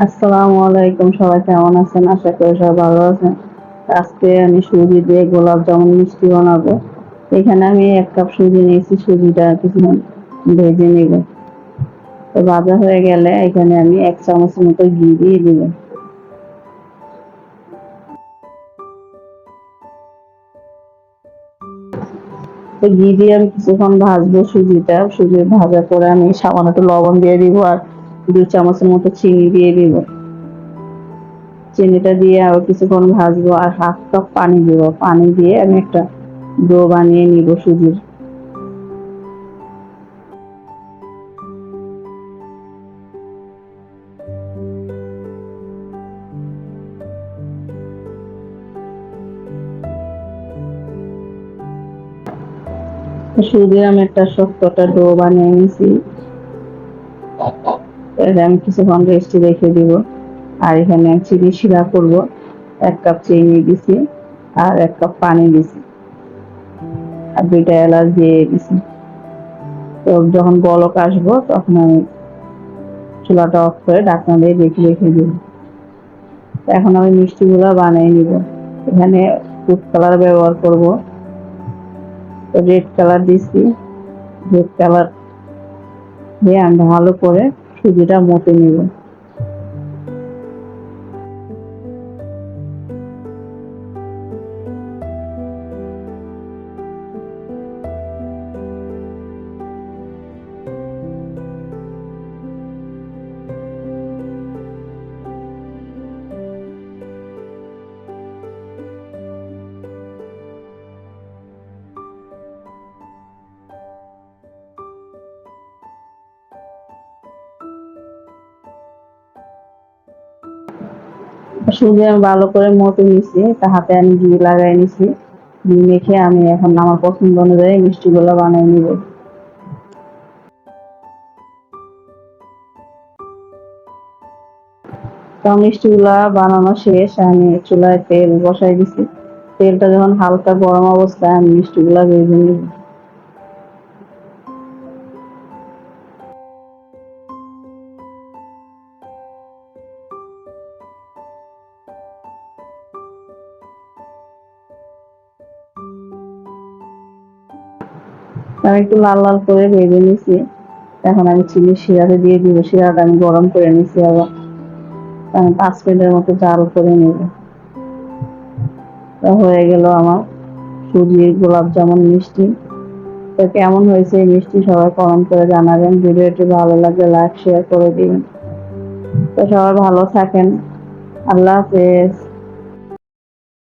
আসসালামু আলাইকুম, সবাই কেমন আছেন? আশা করি সবাই ভালো আছেন। আজকে আমি সুজি দিয়ে গোলাপ জামুন মিষ্টি বানাবো। এখানে আমি এক কাপ সুজি নিয়েছি, সুজিটা কিছুক্ষণ ভেজে নিব। তো ভাজা হয়ে গেলে এখানে আমি এক চামচের মতো ঘি দিয়ে দিব। তো ঘি দিয়ে আমি কিছুক্ষণ ভাজবো সুজিটা। সুজি ভাজা করে আমি সামান্য একটু লবণ দিয়ে দিব আর দুই চামচের মতো চিনি দিয়ে দিব। চিনিটা দিয়ে আরও কিছুক্ষণ ভাজবো আর হাফ কাপ পানি দিব। পানি দিয়ে আমি একটা ডো বানিয়ে নিব সুজির। সুজির আমি একটা শক্তটা ডো বানিয়ে নিয়েছি আমি কিছুক্ষণ রেস্টে রেখে দিব। আর এখানে চিনি শিরা করব। এক কাপ চিনি দিছি আর এক কাপ পানি দিছি। আর দুইটা এলাচ দিয়ে দিছি। তো যখন বলক আসব, তখন আমি চুলাটা অফ করে ঢাকনা দিয়ে রেখে রেখে দিব। এখন আমি মিষ্টিগুলো বানিয়ে নিব। এখানে ফুড কালার ব্যবহার করব। রেড কালার দিছি। রেড কালার দিয়ে আমি ভালো করে সুজিটা মতে নিব। সুজি ভালো করে মতে নিছি তা হাতে আমি ঘি লাগাই নিছি। ঘি মেখে আমি এখন আমার পছন্দ অনুযায়ী মিষ্টিগুলো বানিয়ে নিব। মিষ্টিগুলা বানানো শেষ, আমি চুলায় তেল বসাই দিছি। তেলটা যখন হালকা গরম অবস্থায় আমি মিষ্টিগুলা ভেজে নিব আমি একটু লাল লাল করে ভেজে নিছি। এখন আমি চিনি শিরাতে দিয়ে দিব, শিরাটা আমি গরম করে নিছি আবার। আমি পাঁচ মিনিটের মতো জাল করে নেব। হয়ে গেল আমার সুজির গোলাপ জামুন, মিষ্টি। তো কেমন হয়েছে এই মিষ্টি সবাই কমেন্ট করে জানাবেন। ভিডিওটি ভালো লাগলে লাইক শেয়ার করে দিবেন। তো সবাই ভালো থাকেন। আল্লাহ হাফেজ।